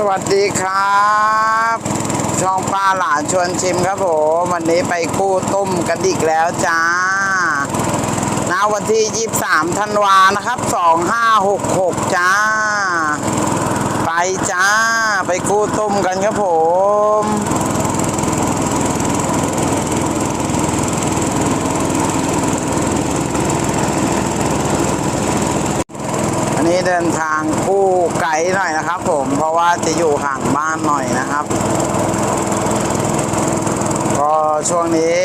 สวัสดีครับ ช่องปลาหลานชวนชิมครับผม วันนี้ไปกู้ต้มกันอีกแล้วจ้าณวันที่ 23 ธันวานะครับ 2566 จ้า ไปจ้า ไปกู้ต้มกันครับผม นี้เดินทางกู้ไกลหน่อยนะครับ ผมเพราะว่าจะอยู่ห่างบ้านหน่อยนะครับก็ช่วงนี้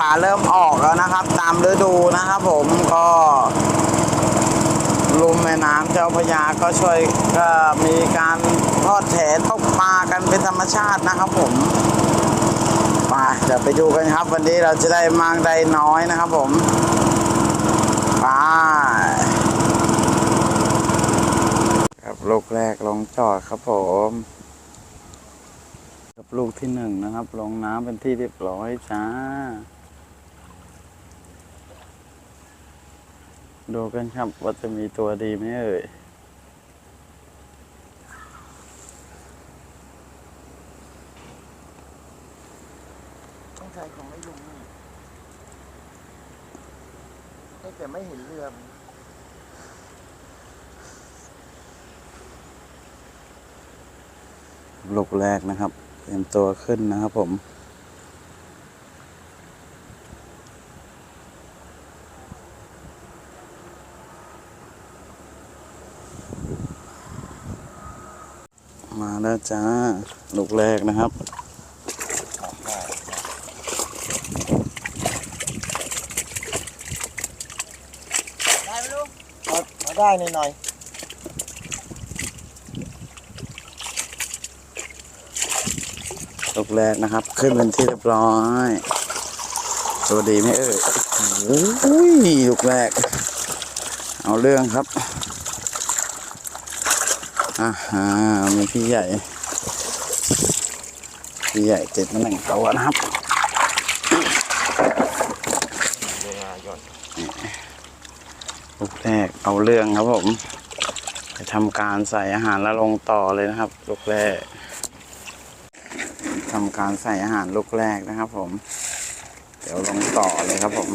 ป่าเริ่มออกแล้วนะครับ ตามฤดูนะครับ ผมก็ลุมแม่น้ำเจ้าพระยาก็ช่วยก็มีการทอดแถตกปลากันเป็นธรรมชาตินะครับ ผมไปเดี๋ยวไปดูกันครับ วันนี้เราจะได้มากได้น้อยนะครับ ผมปครับ ลูกแรกลงจอดครับผมกับลูกที่หนึ่งนะครับ ลงน้ำเป็นที่เรียบร้อยจ้า ดูกันครับว่าจะมีตัวดีไหมเอ่ย ต้องใช้ของไม่ลุงนี่เอ้ยแต่ไม่เห็นเรือมัน ลูกแรกนะครับ เตรียมตัวขึ้นนะครับผมมาแล้วจ้า ลูกแรกนะครับ ได้ไหมลุงมาได้น่อยหน่อย ลูกแรกนะครับ ขึ้นเป็นที่เรียบร้อยตัวดีไหมเอ่ยโอ้ยลูกแรก เอาเรื่องครับอ่าฮะมีพี่ใหญ่ พี่ใหญ่เจ็ดมาหนึ่งตัวนะครับลูกแรกเอาเรื่องครับผมไปทำการใส่อาหารแล้วลงต่อเลยนะครับ ลูกแรกำการใส่อาหารลูกแรกนะครับผม เดี๋ยวลงต่อเลยครับผม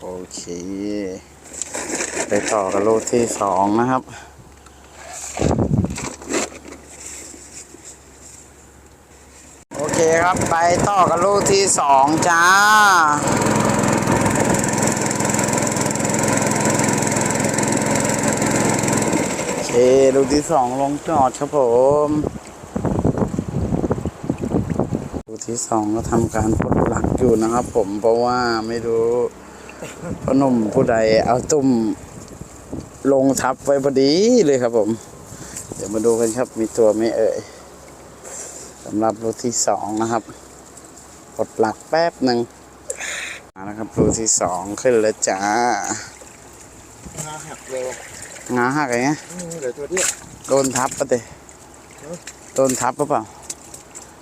โอเค ไปต่อกับลูกที่สองนะครับโอเคครับไปต่อกับลูกที่สองจ้า โอเค ลูกที่สองลงจอดครับผมลูกที่สองก็ทำการปลดหลักอยู่นะครับผมเพราะว่าไม่รู้พนุ่มผู้ใดเอาตุ่มลงทับไว้พอดีเลยครับผม เดี๋ยวมาดูกันครับมีตัวไม่เอ่ยสำหรับลูที่สองนะครับปดหลักแป๊บหนึ่งมาแล้วครับลูที่สองขึ้นแล้วจ้างาหักเร็ว งาหักไงเงี้ยเหลือตัวเดียวโดนทับปะเตโดนทับปะเปล่า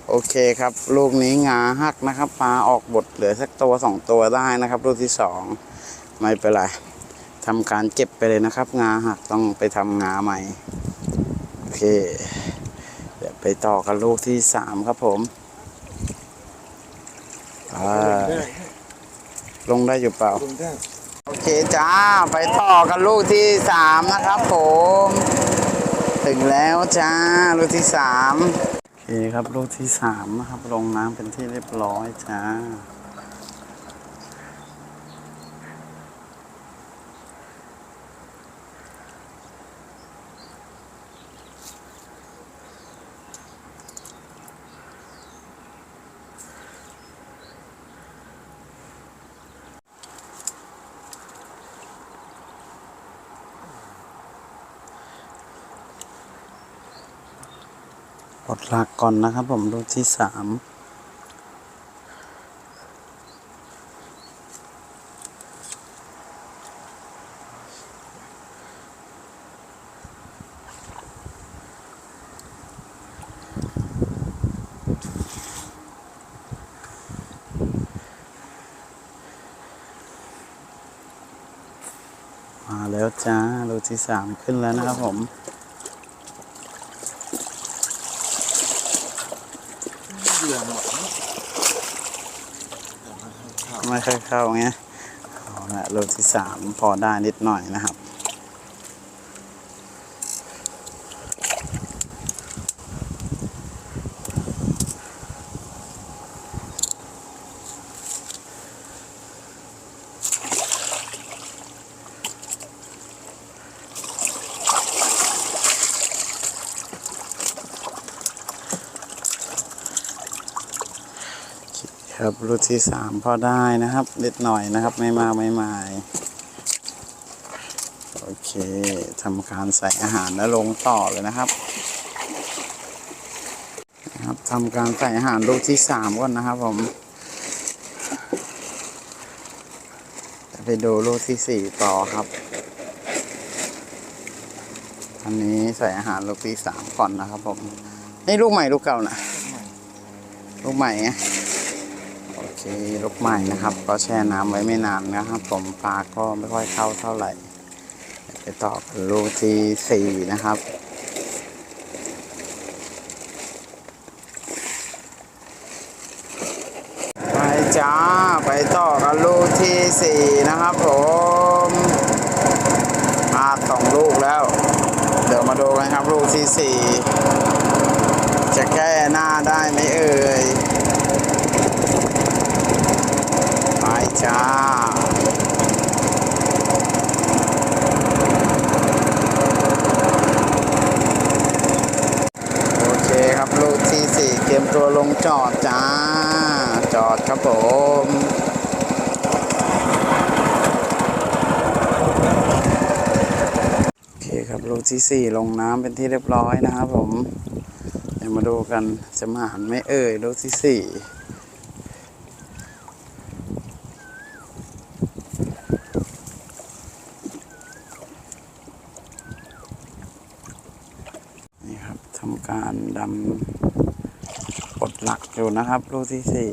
โอเคครับ ลูกนี้งาหักนะครับปลาออกบทเหลือสักตัวสองตัวได้นะครับ ลูกที่สองไม่เป็นไรทำการเก็บไปเลยนะครับ งาหักต้องไปทำงาใหม่โอเค เดี๋ยวไปต่อกันลูกที่สามครับผมลงได้อยู่เปล่าลงได้ เคจ้า ไปต่อกันลูกที่สามนะครับผม ถึงแล้วจ้า ลูกที่สามโอเคครับ ลูกที่สามนะครับ ลงน้ำเป็นที่เรียบร้อยจ้า ดหลักก่อนนะครับผมลูกที่สามมาแล้วจ้าลูกที่สามขึ้นแล้วนะครับผม เหยื่อหมด ไม่ค่อยเข้าเงเอาละลูกที่สามพอได้นิดหน่อยนะครับ ครับรูทที่สามพอได้นะครับนิดหน่อยนะครับ ไม่มากไม่มายโอเคทำการใส่อาหารแล้วลงต่อเลยนะครับนะครับทำการใส่อาหารลูกที่สามก่อนนะครับผมจะไปดูลูกที่สี่ต่อครับอันนี้ใส่อาหารลูกที่สามก่อนนะครับผมนี่ลูกใหม่ลูกเก่านะลูกใหม่ไง โอเคลูกใหม่นะครับ ก็แช่น้ำไว้ไม่นานนะครับ ผมปลาก็ไม่ค่อยเข้าเท่าไหร่ ไปต่อกันลูกที่สี่นะครับไปจ้าไปต่อกันลูกที่สี่นะครับผมมาสองลูกแล้ว เดี๋ยวมาดูกันครับลูกที่สี่จะแก้หน้าได้ไหมเอ่ย จ้าโอเคครับลูกที่สี่เกมตัวลงจอดจ้า จอดครับผมโอเคครับลูกที่ 4 ลงน้ำเป็นที่เรียบร้อยนะครับผมเดี๋ยวมาดูกันจะมาหันไม่เอ่ยลูกที่ 4 กดำปลดหลักอยู่นะครับ ลูกที่สี่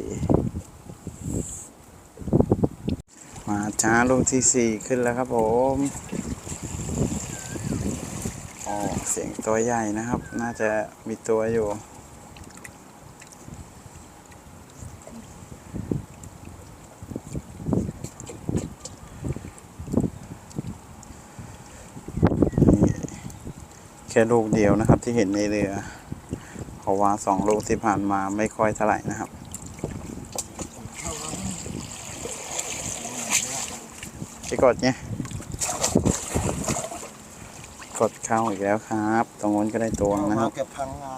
มาช้าลูกที่สี่ขึ้นแล้วครับผมโอ้เสียงตัวใหญ่นะครับ น่าจะมีตัวอยู่แค่ลูกเดียวนะครับที่เห็นในเรือ ราะว่าสองลูกที่ผ่านมาไม่ค่อยเท่าไหร่นะครับ พี่กดเนี่ยกดเข้าอีกแล้วครับ ตรงนู้นก็ได้ตัวนะครับ เก็บพังงา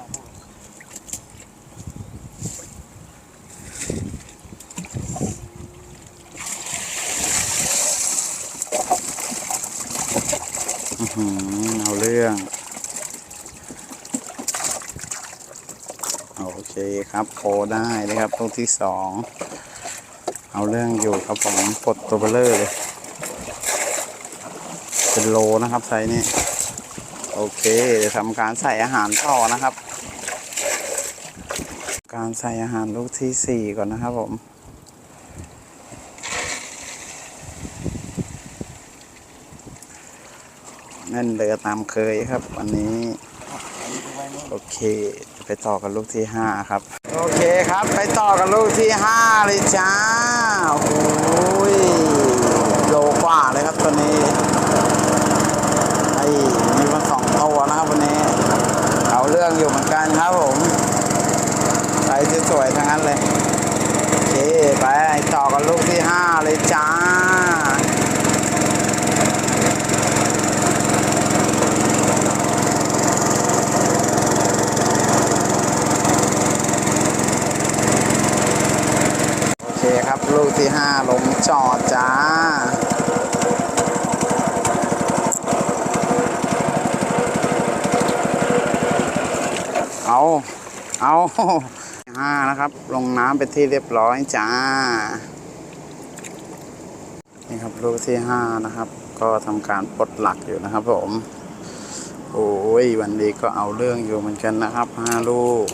อื้อหือเอาเรื่อง โอเครับโคได้เลยครับลูกที่สองเอาเรื่องอยู่ครับผมปลดตัวเบลเลอร์เลย เป็นโลนะครับไซส์นี้ โอเคเดี๋ยวทำการใส่อาหารต่อนะครับ การใส่อาหารลูกที่สี่ก่อนนะครับผมแน่นเรือตามเคยครับวันนี้ โอเคไปต่อกันลูกที่ห้าครับ โอเคครับไปต่อกันลูกที่ห้าเลยจ้า โอ้ยโลกว่าเลยครับตัวนี้ไอ้มีมันสองตัวนะครับวันนี้เอาเรื่องอยู่เหมือนกันครับผมใส่สวยๆทั้งนั้นเลย โอเค ไปต่อกันลูกที่ห้าเลยจ้า โอเคครับ ลูกที่ห้าลง จอดจ้า เอา เอาห้านะครับ ลงน้ำเป็นที่เรียบร้อยจ้า นี่ครับลูกที่ห้านะครับ ก็ทำการปลดหลักอยู่นะครับผม โอ้ยวันนี้ก็เอาเรื่องอยู่เหมือนกันนะครับห้าลูก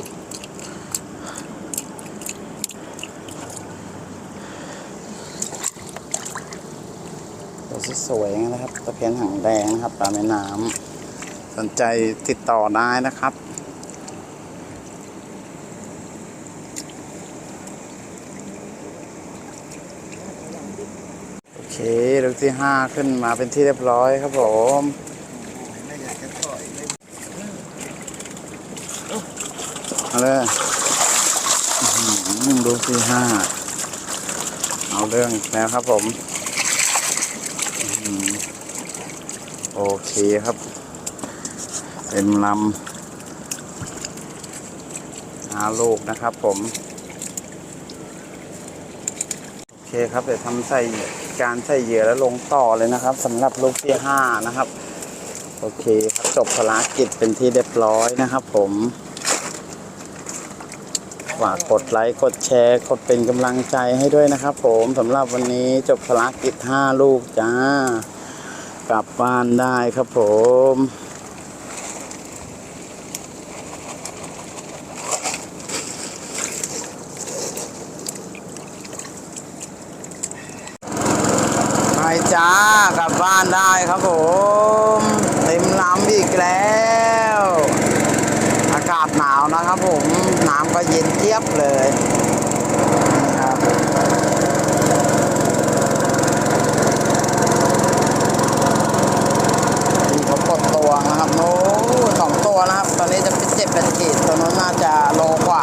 สวยๆนะครับตะเพียนหางแดงนะครับปลาแม่น้ำสนใจติดต่อได้นะครับโอเคลูกที่ห้าขึ้นมาเป็นที่เรียบร้อยครับผมเอาเลยลูกที่ห้าเอาเรื่องแล้วครับผมอื้อหือโอ เคครับ เต็มลำหาลูกนะครับผม โอเคครับเดี๋ยวทำใส่การใส่เหยื่อแล้วลงต่อเลยนะครับสำหรับลูกที่ห้านะครับ โอเคครับจบภารกิจเป็นที่เรียบร้อยนะครับผมฝากกดไลค์ กดแชร์ กดเป็นกำลังใจให้ด้วยนะครับผมสำหรับวันนี้จบภารกิจ 5 ลูกจ้า กลับบ้านได้ครับผม ไปจ้ากลับบ้านได้ครับผม เต็มลำอีกแล้ว อากาศหนาวนะครับผม น้ำก็เย็นเจี๊ยบเลยนี่ครับนี่เขากดตัวนะครับโน้สองตัวนะครับ ตอนนี้จะเป็นเจ็ดเป็นขีดตัวนั้นน่าจะโลกว่า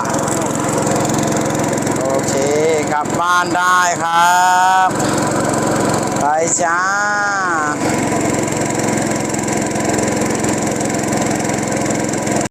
โอเค กลับ บ้านได้ครับ ไปจ้า